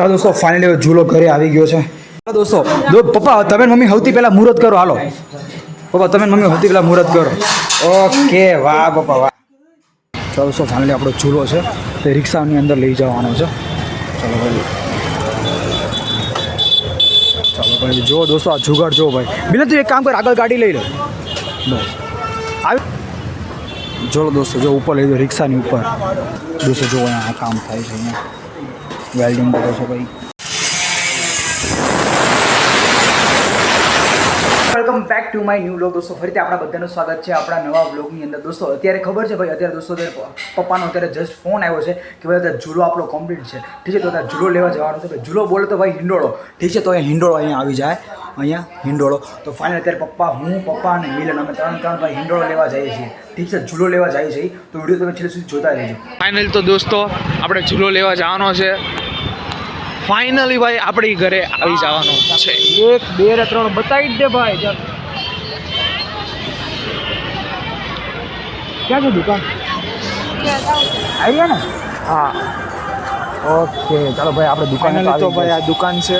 ચાલો દોસ્તો ફાઇનલી ઝૂલો ઘરે આવી ગયો છે. દોસ્તો દો પપ્પા, તમે મમ્મી સૌથી પહેલાં મુહૂર્ત કરો, હાલો. પપ્પા, તમે મમ્મી સૌથી પહેલાં મુહૂર્ત કરો. ઓકે, વાહ, પપ્પા, વાહ. ચાલો દોસ્તો ફાઇનલી આપણો ઝૂલો છે. તે રિક્ષાની અંદર લઈ જવાનો છે. ચાલો ભાઈ. ચાલો ભાઈ જો દોસ્તો, આ જુગાડ જો ભાઈ. બિના તું એક કામ કર, આગળ ગાડી લઈ લે. બસ. આવી. જો દોસ્તો, જો ઉપર લઈ દો રિક્ષાની ઉપર. દોસ્તો જો અહીંયા કામ થાય છે અહીંયા. વેલ્ડિંગ કરો છો ભાઈ. Welcome back to my new blog દોસ્તો. ફરીથી આપણા બધાનું સ્વાગત છે આપણા નવા બ્લોગની અંદર. દોસ્તો અત્યારે ખબર છે ભાઈ અત્યારે દોસ્તો પપ્પાનો અત્યારે જસ્ટ ફોન આવ્યો છે કે ભાઈ અત્યારે ઝૂલો આપણો કમ્પ્લીટ છે. ઠીક છે તો અત્યારે ઝૂલો લેવા જવાનો છે. ભાઈ ઝૂલો બોલે તો ભાઈ હિંડોળો. ઠીક છે તો અહીંયા હિંડોળો અહીંયા આવી જાય. અહીંયા હિંડોળો. તો ફાઇનલ અત્યારે પપ્પા હું પપ્પા અને મિલન અમે ત્રણ ત્રણ ભાઈ હિંડોળો લેવા જઈએ છીએ. ઠીક છે ઝૂલો લેવા જઈએ છીએ. તો વીડિયો તમે છેલ્લે સુધી જોતા રહેજો. ફાઇનલ તો દોસ્તો આપણે ઝૂલો લેવા જવાનો છે. ફાઇનલી ભાઈ આપણી ઘરે આવી જવાનો છે. એક બે ને ત્રણ બતાવી જ દે ભાઈ ક્યાં છે દુકાન? આવી ગયા ને? હા. ઓકે ચાલો ભાઈ આપણે દુકાન તો ભાઈ આ દુકાન છે.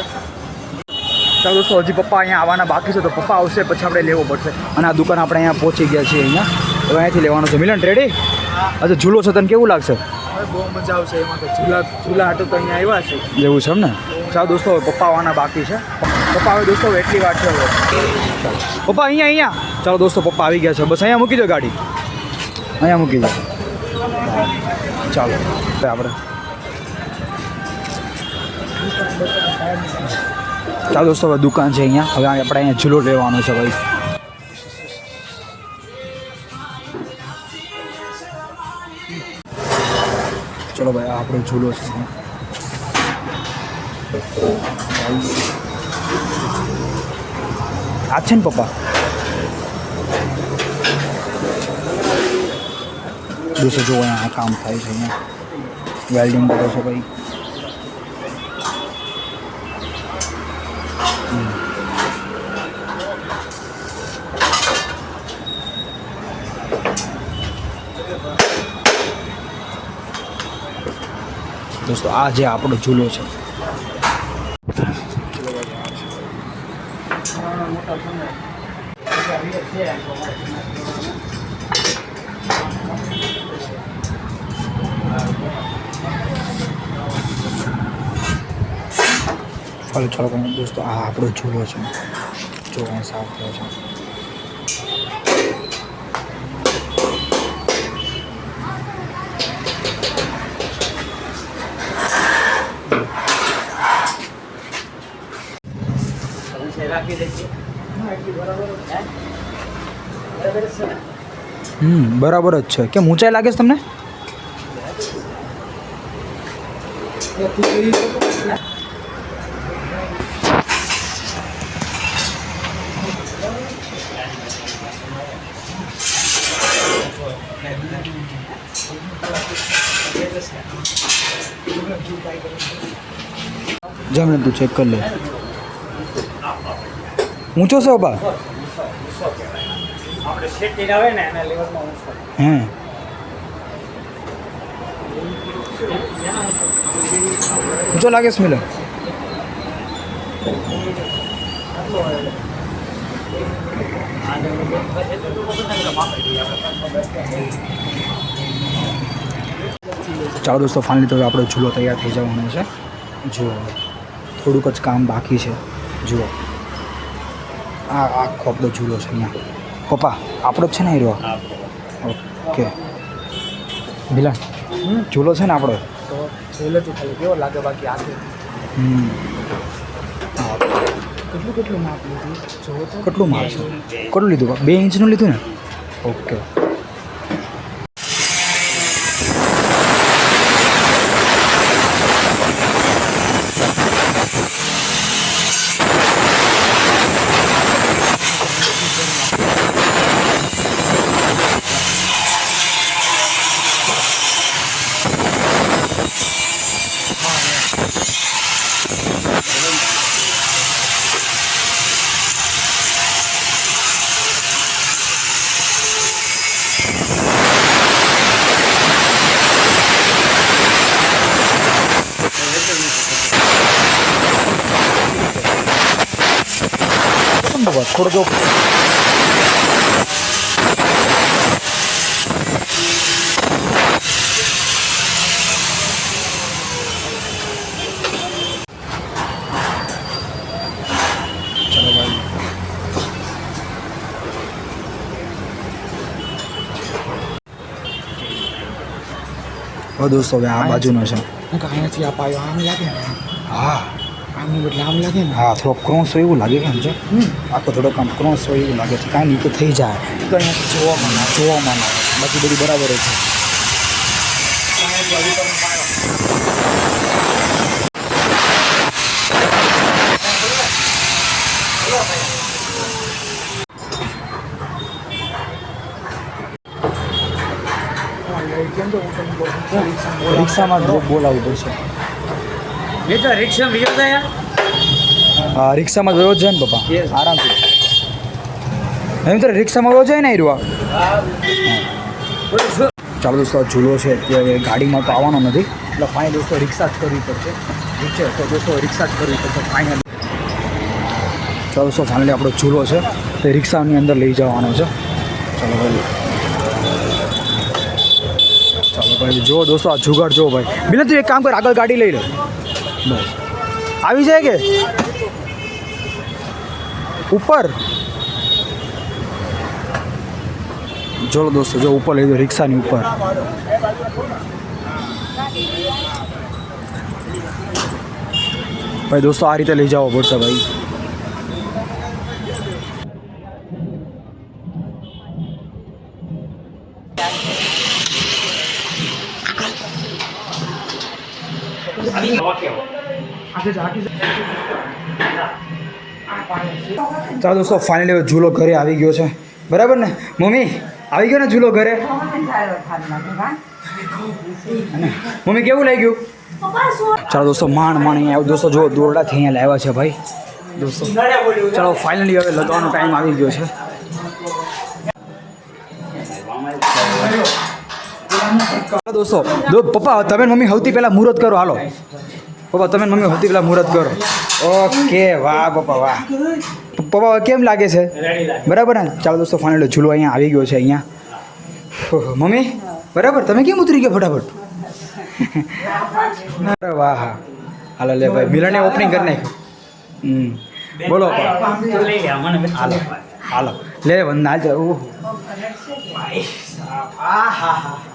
ચાલો દોસ્તો હજી પપ્પા અહીંયા આવવાના બાકી છે તો પપ્પા આવશે પછી આપણે લેવો પડશે. અને આ દુકાન આપણે અહીંયા પહોંચી ગયા છીએ અહીંયા. હવે અહીંયાથી લેવાનું છે. મિલન રેડી અચ્છા ઝૂલો છે તને કેવું લાગશે? બહુ મજા આવશે એમાં તો. ઝૂલા ઝૂલા હાટો તો અહીંયા આવ્યા છે. એવું છે એમ ને? ચાલો દોસ્તો હવે પપ્પા આવવાના બાકી છે. પપ્પા હવે દોસ્તો એટલી વાર છે પપ્પા અહીંયા અહીંયા. ચાલો દોસ્તો પપ્પા આવી ગયા છે. બસ અહીંયા મૂકી દો ગાડી. અહીંયા મૂકી દો. ચાલો આપણે. ચાલો દોસ્તો હવે દુકાન છે અહીંયા. હવે આપણે અહીંયા ઝૂલો લેવાનો છે ભાઈ. ચલો ભાઈ આપણે ઝૂલો છે. આ છે ને પપ્પા? દિવસે જો અહીંયા કામ થાય છે અહીંયા. વેલ્ડિંગ કરો છો ભાઈ. હમ. દોસ્તો, આ જે આપણો ઝૂલો છે. ચાલો ચાલો, દોસ્તો, આ આપણો ઝૂલો છે. જો સાફ થયો છે. હમ બરાબર જ છે. કેમ ઊંચાઈ લાગે છે તમને? જમણે તું ચેક કરી લે. ઊંચો છે બા? હે. ઊંચો લાગે છે મિલન ચાલો દોસ્તો ફાઇનલી તો આપણો ઝૂલો તૈયાર થઈ જવાનો છે. જુઓ થોડુંક જ કામ બાકી છે. જુઓ. આ આખો આપણો ઝૂલો છે અહીંયા. પપ્પા આપણો જ છે ને હીરો? ઓકે. બિલાન ઝૂલો છે ને આપણો? તો ખાલી કેવો લાગે બાકી આગે હમ. કેટલું કેટલું માપ લીધું? જોવો તો કેટલું માપ છે? કેટલું લીધું? બે ઇંચનું લીધું ને? ઓકે. બાબા થોડો જો ચલો ભાઈ હવે દોસ્તો હવે આ બાજુનો છે. અહીંયાથી આ પાયો આમ લાગે ને. હા. આમની બદલે આમ લાગે ને. હા થોડો ક્રોસ હોય એવું લાગે કેમ છે. આખો થોડોક આમ ક્રોસ હોય એવું લાગે છે. કાંઈ નહીં તો થઈ જાય. તો જોવામાં ના જોવામાં ના. બાકી બધું બરાબર છે. રિક્ષામાં બોલાવવું પડશે. એ તો રિક્ષા બીજો રિક્ષામાં ગયો છે ને પપ્પા. આરામથી. એમ તો રિક્ષામાં ગયો છે ને આયરવા ચાલો દોસ્તો ઝૂલો છે. અત્યારે ગાડીમાં તો આવવાનો નથી. એટલે ફાઇન દોસ્તો રિક્ષા જ કરવી પડશે. રિક્ષા તો દોસ્તો રિક્ષા જ કરવી પડશે. ફાઇનલ ચાલો દોસ્તો ફાઇનલી આપણો ઝૂલો છે. તે રિક્ષાની અંદર લઈ જવાનો છે. ચાલો ભાઈ. ચાલો ભાઈ જો દોસ્તો આ જુગાડ જો ભાઈ. બિલન તું એક કામ કર આગળ ગાડી લઈ લે. બસ આવી જાય કે? ઉપર? ચલો દોસ્તો, જો ઉપર લઈ દો રિક્ષાની ઉપર. ભાઈ દોસ્તો, આ રીતે લઈ જવો પડશે ભાઈ. ચાલો દોસ્તો ફાઇનલી હવે ઝૂલો ઘરે આવી ગયો છે. બરાબર ને? મમ્મી, આવી ગયો ને ઝૂલો ઘરે? મમ્મી, કેવું લાગ્યું? ચાલો દોસ્તો માણ માણ અહીંયા દોસ્તો જો દોરડાથી અહીંયા લાવ્યા છે ભાઈ. દોસ્તો, ચાલો ફાઇનલી હવે લગાવવાનો ટાઈમ આવી ગયો છે. દોસ્તો દો પપ્પા તમે મમ્મી સૌથી પહેલાં મુહૂર્ત કરો હાલો. પપ્પા તમે મમ્મી સૌથી પહેલાં મુહૂર્ત કરો. ઓકે વાહ પપ્પા વાહ. પપ્પા કેમ લાગે છે? બરાબર ને? ચાલો દોસ્તો ફાઇનલ ઝૂલો અહીંયા આવી ગયો છે અહીંયા. મમ્મી બરાબર? તમે કેમ ઉતરી ગયા ફટાફટ? અરે વાહ હા. હાલો લે ભાઈ મિલને ઓપનિંગ કરી નાખ્યું. બોલો હાલો હાલો. લે વંદના હાલ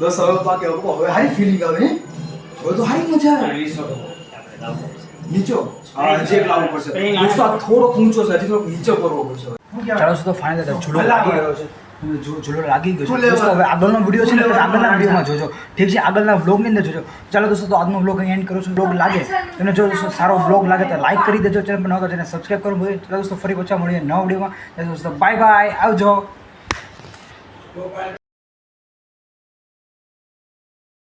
દોસ્તો હવે બાકી હવે હારી ફિલિંગ આવે? હવે તો હારી મજા આવે નીચો જે લાવવું પડશે દોસ્તો આ થોડો ઊંચો છે હજી થોડોક નીચો કરવો પડશે ચાલો તો ફાઇનલ ઝૂલો લાગી ગયો છે ઝૂલો લાગી ગયો છે દોસ્તો હવે આગળનો વીડિયો છે ને આગળના વિડીયોમાં જોજો ઠીક છે આગળના વ્લોગની અંદર જોજો ચાલો દોસ્તો તો આજનો વ્લોગ એન્ડ કરું છું વ્લોગ લાગે તમને જો દોસ્તો સારો વ્લોગ લાગે તો લાઈક કરી દેજો ચેનલ પર નવા ચેનલ સબસ્ક્રાઈબ કરો ચાલો દોસ્તો ફરી પાછા મળીએ નવા વિડીયોમાં દોસ્તો બાય બાય આવજો